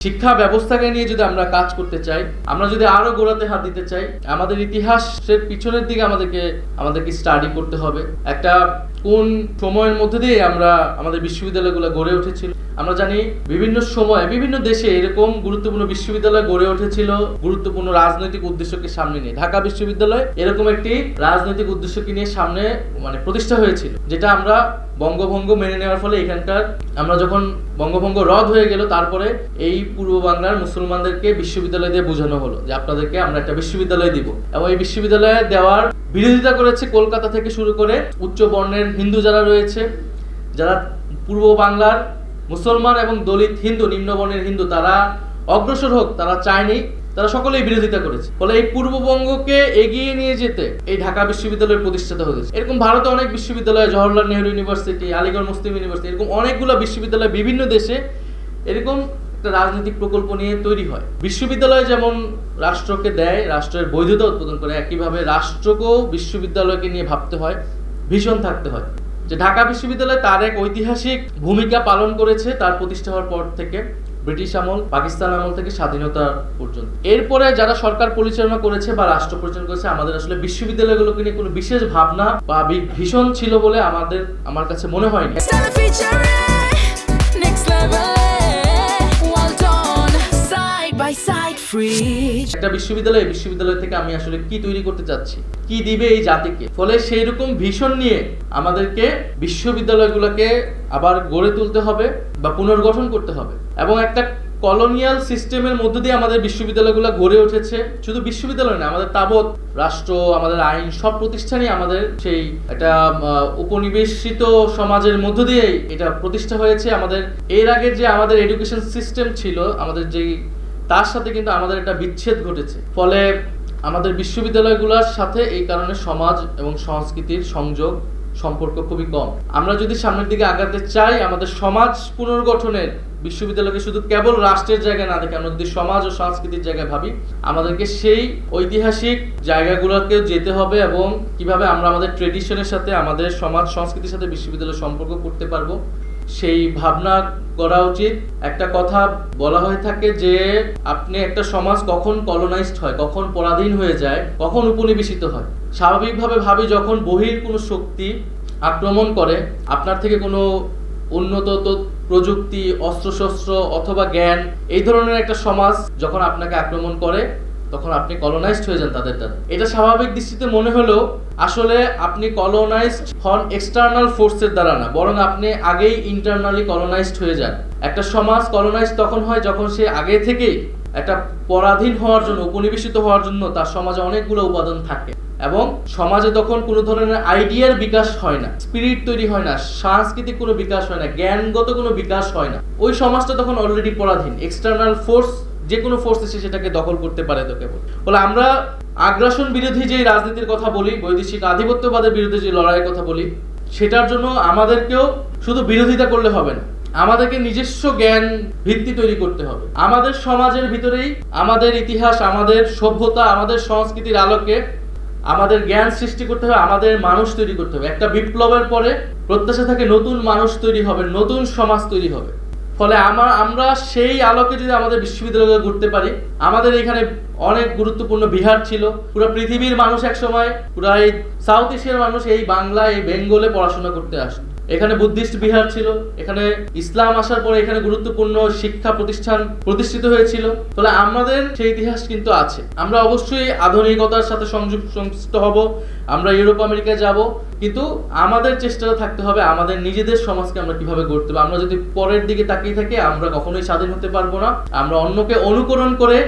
শিক্ষা ব্যবস্থাকে নিয়ে যদি আমরা কাজ করতে চাই, আমরা যদি আরও গোড়াতে হাত দিতে চাই, আমাদের ইতিহাসের পিছনের দিকে আমাদেরকে আমাদেরকে স্টাডি করতে হবে। একটা কোন সময়ের মধ্যে দিয়ে আমরা আমাদের বিশ্ববিদ্যালয়গুলো গড়ে উঠেছিল? আমরা জানি বিভিন্ন সময় বিভিন্ন দেশে এরকম গুরুত্বপূর্ণ বিশ্ববিদ্যালয় গড়ে উঠেছিল, গুরুত্বপূর্ণ রাজনৈতিক উদ্দেশ্যকে সামনে নিয়ে। ঢাকা বিশ্ববিদ্যালয় এরকম একটি রাজনৈতিক উদ্দেশ্যকে নিয়ে সামনে মানে প্রতিষ্ঠা হয়েছিল, যেটা আমরা বঙ্গভঙ্গ মেনে নেওয়ার ফলে এখানকার, আমরা যখন বঙ্গভঙ্গ রদ হয়ে গেল, তারপরে এই পূর্ব বাংলার মুসলমানদেরকে বিশ্ববিদ্যালয় দিয়ে বোঝানো হলো যে আপনাদেরকে আমরা একটা বিশ্ববিদ্যালয় দিব। এবং এই বিশ্ববিদ্যালয়ে দেওয়ার বিরোধিতা করেছে কলকাতা থেকে শুরু করে উচ্চ বর্ণের হিন্দু যারা রয়েছে, যারা পূর্ব বাংলার মুসলমান এবং দলিত হিন্দু, নিম্নবর্ণের হিন্দু, তারা অগ্রসর হোক, তারা চায়নি তারা সকলেই বিরোধিতা করেছে। ফলে এই পূর্ববঙ্গকে এগিয়ে নিয়ে যেতে এই ঢাকা বিশ্ববিদ্যালয় প্রতিষ্ঠিত হয়েছে। এরকম ভারতে অনেক বিশ্ববিদ্যালয়, Jawaharlal Nehru University, Aligarh Muslim University, এরকম অনেকগুলো বিশ্ববিদ্যালয় বিভিন্ন দেশে এরকম একটা রাজনৈতিক প্রকল্প নিয়ে তৈরি হয়। বিশ্ববিদ্যালয় যেমন রাষ্ট্রকে দেয়, রাষ্ট্রের বৈধতা উৎপাদন করে, একইভাবে রাষ্ট্রকেও বিশ্ববিদ্যালয়কে নিয়ে ভাবতে হয়। ভীষণ থাকতে হয় যে ঢাকা বিশ্ববিদ্যালয় তার এক ঐতিহাসিক ভূমিকা পালন করেছে তার প্রতিষ্ঠা হওয়ার পর থেকে ব্রিটিশ আমল পাকিস্তান আমল থেকে স্বাধীনতা পর্যন্ত এরপরে যারা সরকার পরিচালনা করেছে বা রাষ্ট্র পরিচালনা করেছে আমাদের আসলে বিশ্ববিদ্যালয়গুলোকে নিয়ে কোনো বিশেষ ভাবনা বা ভীষণ ছিল বলে আমাদের আমার কাছে মনে হয়নি next level. Well done, side by side. একটা বিশ্ববিদ্যালয় বিশ্ববিদ্যালয় থেকে আমি আসলে কি তৈরি করতে চাচ্ছি কি দিবে এই জাতিকে? ফলে সেই রকম ভীষণ নিয়ে আমাদেরকে বিশ্ববিদ্যালয়গুলোকে আবার গড়ে তুলতে হবে বা পুনর্গঠন করতে হবে। এবং একটা কলোনিয়াল সিস্টেমের মধ্য দিয়ে আমাদের বিশ্ববিদ্যালয়গুলো গড়ে উঠেছে। শুধু বিশ্ববিদ্যালয় না, আমাদের তাবৎ রাষ্ট্র, আমাদের আইন, সব প্রতিষ্ঠানই আমাদের সেই একটা উপনিবেশিত সমাজের মধ্য দিয়েই এটা প্রতিষ্ঠা হয়েছে। আমাদের, এর আগে যে আমাদের এডুকেশন সিস্টেম ছিল, আমাদের যেই তার সাথে কিন্তু আমাদের একটা বিচ্ছেদ ঘটেছে। ফলে আমাদের বিশ্ববিদ্যালয়গুলোর সাথে এই কারণে সমাজ এবং সংস্কৃতির সংযোগ, সম্পর্ক খুবই কম। আমরা যদি সামনের দিকে আগাতে চাই, আমাদের সমাজ পুনর্গঠনের, বিশ্ববিদ্যালয়কে শুধু কেবল রাষ্ট্রের জায়গায় না দেখে, আমরা যদি সমাজ ও সংস্কৃতির জায়গায় ভাবি, আমাদেরকে সেই ঐতিহাসিক জায়গাগুলোকে যেতে হবে এবং কীভাবে আমরা আমাদের ট্রেডিশনের সাথে, আমাদের সমাজ, সংস্কৃতির সাথে বিশ্ববিদ্যালয় সম্পর্ক করতে পারব। সেই ভাবনা করা উচিত। একটা কথা বলা হয়ে থাকে যে, আপনি একটা সমাজ কখন কলোনাইজড হয়, কখন পরাধীন হয়ে যায়, কখন উপনিবেশিত হয়। স্বাভাবিকভাবে ভাবি যখন বহির কোনো শক্তি আক্রমণ করে, আপনার থেকে কোনো উন্নত প্রযুক্তি, অস্ত্রশস্ত্র অথবা জ্ঞান, এই ধরনের একটা সমাজ যখন আপনাকে আক্রমণ করে, তখন আপনি কলোনাইজড হয়ে যান তাদের দ্বারা। এটা স্বাভাবিক দৃষ্টিতে মনে হলেও আসলে আপনি কলোনাইজড হন এক্সটার্নাল ফোর্সের দ্বারা না, বরং আপনি আগেই ইন্টারনালি কলোনাইজড হয়ে যান। একটা সমাজ কলোনাইজড তখন হয় যখন সে আগে থেকেই একটা পরাধীন হওয়ার জন্য, উপনিবেশিত হওয়ার জন্য তার সমাজে অনেকগুলো উপাদান থাকে এবং সমাজে তখন কোনো ধরনের আইডিয়ার বিকাশ হয় না স্পিরিট তৈরি হয় না, সাংস্কৃতিক কোনো বিকাশ হয় না, জ্ঞানগত কোনো বিকাশ হয় না। ওই সমাজটা তখন অলরেডি পরাধীন এক্সটার্নাল ফোর্স যে কোনো ফোর্স এসে সেটাকে দখল করতে পারে তো কেবল। ফলে আমরা আগ্রাসন বিরোধী যে রাজনীতির কথা বলি, বৈদেশিক আধিপত্যবাদের বিরুদ্ধে যে লড়াইয়ের কথা বলি, সেটার জন্য আমাদেরকেও শুধু বিরোধিতা করলে হবে না, আমাদেরকে নিজস্ব জ্ঞান ভিত্তি তৈরি করতে হবে। আমাদের সমাজের ভিতরেই আমাদের ইতিহাস, আমাদের সভ্যতা, আমাদের সংস্কৃতির আলোকে আমাদের জ্ঞান সৃষ্টি করতে হবে, আমাদের মানুষ তৈরি করতে হবে। একটা বিপ্লবের পরে প্রত্যাশা থাকে নতুন মানুষ তৈরি হবে, নতুন সমাজ তৈরি হবে। ফলে আমার, আমরা সেই আলোকে যদি আমাদের বিশ্ববিদ্যালয়ে ঘুরতে পারি, আমাদের এখানে অনেক গুরুত্বপূর্ণ বিহার ছিল। পুরো পৃথিবীর মানুষ এক সময় পুরো এই সাউথ এশিয়ার মানুষ এই বাংলা এই বেঙ্গলে পড়াশোনা করতে আসে এখানে বুদ্ধিস্ট বিহার ছিল, এখানে ইসলাম আসার পরে এখানে গুরুত্বপূর্ণ শিক্ষা প্রতিষ্ঠান প্রতিষ্ঠিত হয়েছিল। তাহলে আমাদের সেই ইতিহাস কিন্তু আছে। আমরা অবশ্যই আধুনিকতার সাথে সংযুক্ত সংযুক্ত হব, আমরা ইউরোপ, আমেরিকায় যাব, কিন্তু আমাদের চেষ্টাটা থাকতে হবে আমাদের নিজেদের সমাজকে আমরা কীভাবে গড়তে হবে আমরা যদি পরের দিকে তাকিয়ে থাকি, আমরা কখনোই স্বাধীন হতে পারব না। আমরা অন্যকে অনুকরণ করে